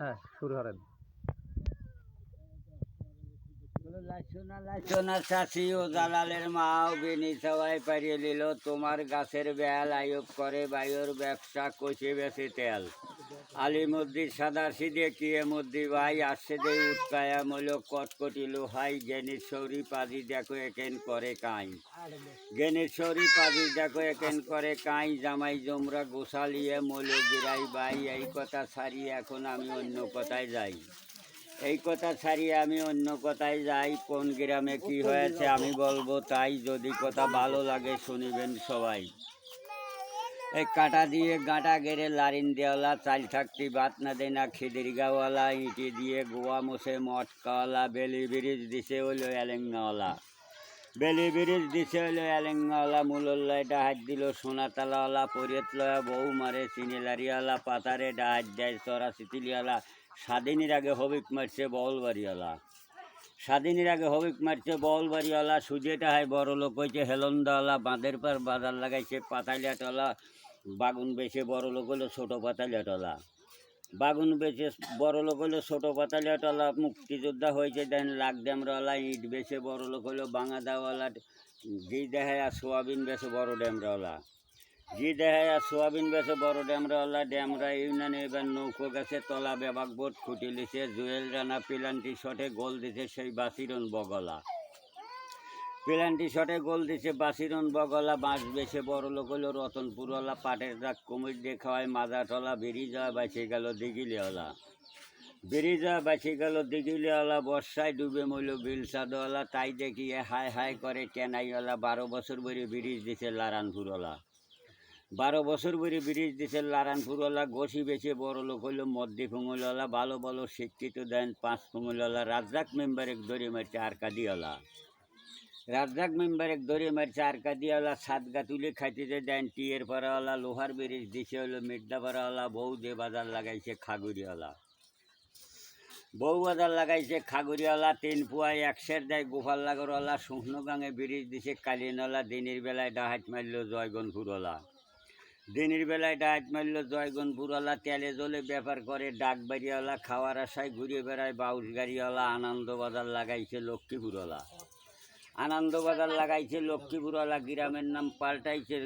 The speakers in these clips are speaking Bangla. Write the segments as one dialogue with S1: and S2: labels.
S1: হ্যাঁ শুরু করেন।
S2: লাইসোনা চাষি ও দালালের মাও সবাই পারিয়ে তোমার গাছের বেল আয়োগ করে বায়ুর ব্যবসা কষে বেছে তেল। আলিমুদ্দি সাদা সিদে কিয়ে মুদ্দি ভাই, আসছে দে উৎকায়া মূল কটকটি লোহাই। গেনির সৌরি পাজি দেখো একেন করে কাই। গেনির সৌরি পাজি দেখো একেন করে কাই। জামাই জমরা গোসালিয়ে মূল গিরাই বাই এই কথা ছাড়িয়ে এখন আমি অন্য কথায় যাই। এই কথা ছাড়িয়ে আমি অন্য কথায় যাই, কোন গ্রামে কি হয়েছে আমি বলব তাই যদি কথা ভালো লাগে শুনিবেন সবাই। এই কাটা দিয়ে গাঁটা গেড়ে লারিন দেওয়ালা, চাল থাকতি বাত না দেয় না খিদির গাওয়ালা, ইঁটি দিয়ে গোয়া মোছে, মটকাওয়ালা, বেলি ব্রিজ দিছে হইল এলেঙ্গাওয়ালা। বেলি ব্রিজ দিছে হইল এলেঙ্গাওয়ালা মুলল্লায় ডাহাত দিল সোনাতালাওয়ালা পরিয়ত লয়া বউ মারে চিনিলারিওয়ালা পাতারে ডাহাত দেয়, চরা চিতিলিওয়ালা স্বাধীনের আগে হবিক মারছে বলবাড়িওয়ালা। স্বাধীনের আগে হবিক মারছে বলবাড়িওয়ালা, সুজেটা হয় বড় লোক হয়েছে, হেলন্দাওয়ালা, বাঁধের পর বাজার লাগাইছে পাতালিয়াটলা বাগুন বেছে বড় লোক হলো ছোটো পাতালিয়াটলা বাগুন বেচে বড় লোক হলো ছোটো পাতালিয়াটলা মুক্তিযোদ্ধা হয়েছে, দেন লাখ ড্যামরাওয়ালা ইট বেছে বড় লোক হলো, বাঙাদাওয়ালা দেখায় আর সোয়াবিন বেছে বড় ড্যামরাওয়ালা দেখায় আর সোয়াবিন বেছে বড় ড্যামরাওয়ালা, ড্যামরা ইউনিয়নে এবার নৌকো গেছে, তলা বেবাক বোট খুঁটি লিছে, জুয়েল রানা পিলান্টি শটে গোল দিছে সেই বাসিরন বগলা। পেলান্টি শটে গোল দিছে বাসিরন বগলা, বাঁশ বেছে বড় লোক হলো রতনপুরওয়ালা, পাটের দাগ কুমির দিয়ে খাওয়ায় মাজাটলা বেরিয়ে যাওয়া বেঁচে গেল দিঘিলিওয়ালা। বেরিয়ে যাওয়া বেঁচে গেল দিঘিলিওয়ালা, বর্ষায় ডুবে মইল বিলসাদওয়ালা, তাই দেখিয়ে হায় হায় করে কেনাইওয়ালা বারো বছর বরে ব্রিজ দিছে লারানপুরওয়ালা। বারো বছর বরে ব্রিজ দিছে লারানপুরওয়ালা গোসি বেছে বড় লোক হইল, মদ্দি ফুঙুলওয়ালা, ভালো ভালো শিক্ষিত দেন, পাঁচ ফুঙুলওয়ালা, রাজ্জাক মেম্বার এক দড়ি মারছে আর কাদিওয়ালা রাজ্জাক মেম্বার এক দড়ি মারছে আর কাদিওয়ালা সাতগা তুলে খাইতে দেন, টিয়ের পাড়াওয়ালা, লোহার ব্রিজ দিছে হইল মির্দা পাড়াওয়ালা, বউ দে বাজার লাগাইছে খাগুড়িওয়ালা। বউ বাজার লাগাইছে খাগুড়িওয়ালা, তিন পুয়ায় একশের দেয় গোপালনগরওয়ালা শুকনোগাঙে ব্রিজ দিছে কালিনওয়ালা দিনের বেলায় ডাহাত মারল জয়গনপুরওয়ালা। দিনের বেলায় ডাহাত মারল জয়গনপুরওয়ালা তেলে জলে ব্যাপার করে, ডাক বাড়িওয়ালা, খাওয়ার আশায় ঘুরে বেড়ায় বাউস গাড়িওয়ালা আনন্দবাজার লাগাইছে লক্ষ্মীপুরওয়ালা আনন্দবাজার লাগাইছে লক্ষ্মীপুরওয়ালা গ্রামের নাম পাল্টাইছে,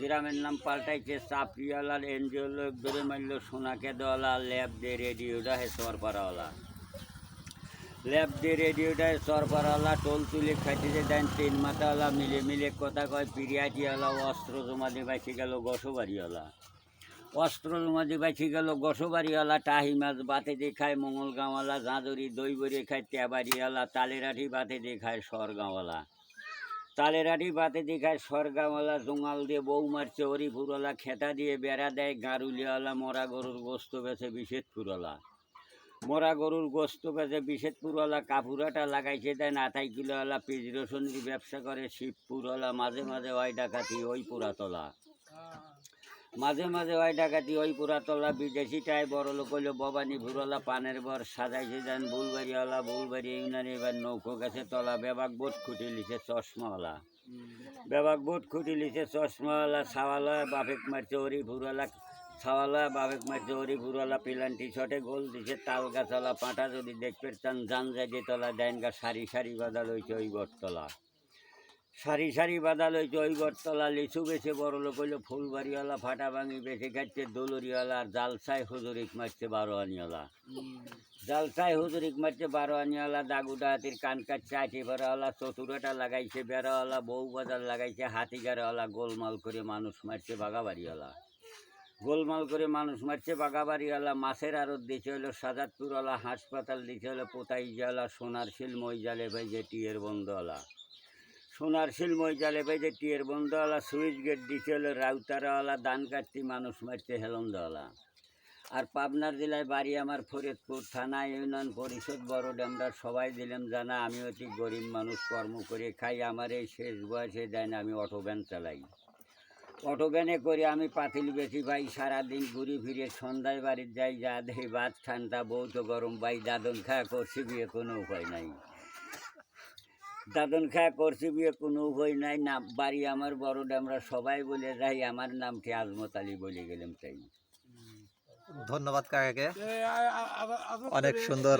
S2: গ্রামের নাম পাল্টাইছে চাপড়িওয়ালা এনজিও লোক ধরে মারল, সোনাকে দেওয়ালা ল্যাব দিয়ে রেডিওটা হে সরপাড়াওয়ালা ল্যাব দিয়ে রেডিওটায় সরপাড়াওয়ালা টোল তুলে খাইতে দেন তিন মাথাওয়ালা মিলে মিলে কথা কয়, পিরিয়াটিওয়ালা অস্ত্র জমা দিয়ে বাঁচি গেল, গসবাড়িওয়ালা। অস্ত্র জমা দিয়ে বাঁচি গেল, গসবাড়িওয়ালা, টাহি মাছ বাতে দিয়ে খায় মঙ্গলগাঁওয়ালা জাঁজরি দই বড়ে খায় ট্যাবাড়িওয়ালা তালেরাঠি বাতে দিয়ে খায় সরগাঁওয়ালা। তালেরাঠি বাতে দিয়ে খায় সরগাঁওয়ালা, জোঙাল দিয়ে বউ মারছে হরিপুরওয়ালা খেতা দিয়ে বেড়া দেয় গারুলিওয়ালা মরা গরুর গোস্ত বেছে বিষেদপুরওয়ালা মরা গরুর গোস্ত বেছে বিষেদপুরওয়ালা কাপুরাটা লাগাইছে দেয় নাতাই কিলোওয়ালা পিজ রসুনের ব্যবসা করে শিবপুরওয়ালা মাঝে মাঝে ওই ডাকাতি ওই পুরাতলা। মাঝে মাঝে ওই ডাকাতি ওই পুরাতলা বিদেশিটাই বড় লোক হইল ভবানী ভুরলা পানের বর সাজাইছে দেন বুলবাড়িওয়ালা বুলবাড়ি ইউনিয়নে এবার নৌকো গেছে তলা বেবাক বোট খুঁটি লিছে চশমাওয়ালা। বেবাক বোট খুঁটি লিছে চশমাওয়ালা ছাওয়ালয় বাপেক মারছে হরি ভুরলা ছাওয়ালয় বাপেক মারছে হরি ভুরলা পিলান্টি ছটে গোল দিছে তাল গাছালা পাঁটা যদি দেখতে চান জান যায় যে তলা দেন গা সারি সারি বাদা লইছে ওই গড়তলা সারি সারি বাদা লইছে ওই গড়তলা লিচু বেছে বড় লোক হইল ফুলবাড়িওয়ালা ফাটা ভাঙি বেছে খাচ্ছে দোলরিওয়ালা আর জালসাই হুজুরিক মারছে বারোয়ানিওয়ালা। জালসাই হুজুরিক মারছে বারোয়ানিওয়ালা দাগুডা হাতির কান কাটছে আটি ভরাওয়ালা চতুরাটা লাগাইছে বেড়াওয়ালা বউ বাজার লাগাইছে হাতি গাড়াওয়ালা গোলমাল করে মানুষ মারছে বাগাবাড়িওয়ালা গোলমাল করে মানুষ মারছে বাগাবাড়িওয়ালা মাছের আড়ত দিছে হলো সাজাদপুরওয়ালা, হাসপাতাল দিছে হলো পোতাইজাওয়ালা সোনার শিল মইজালে যে টিয়ের বন্ধওয়ালা। সোনার শিল মইজালে যে টিয়ের বন্ধওয়ালা, সুইচ গেট দিছে হলো রাউতারাওয়ালা, দান কাটতি মানুষ মারছে হেলন্দওয়ালা আর পাবনার জেলায় বাড়ি আমার ফরিদপুর থানা, ইউনিয়ন পরিষদ, বড় ডেমরা, সবাই দিলাম জানা, আমি অতি গরিব মানুষ, কর্ম করে খাই, আমার এই শেষ বয়সে দেন আমি অটো ভ্যান চালাই। অটো ভ্যানে করে আমি পাতিল বেশি ভাই সারাদিন ঘুরে ফিরে সন্ধ্যায় বাড়ির যাই যা দেখি ভাত ঠান্ডা বহুত গরম ভাই দাদন খাওয়া করছি বিয়ে কোনো উপায় নাই দাদন খাওয়া করছি বিয়ে কোনো উপায় নাই না বাড়ি আমার বড় ডেমরা সবাই বলে যাই আমার নামটি আজমত আলী বলে গেলাম তাই
S1: ধন্যবাদ কাকাকে অনেক সুন্দর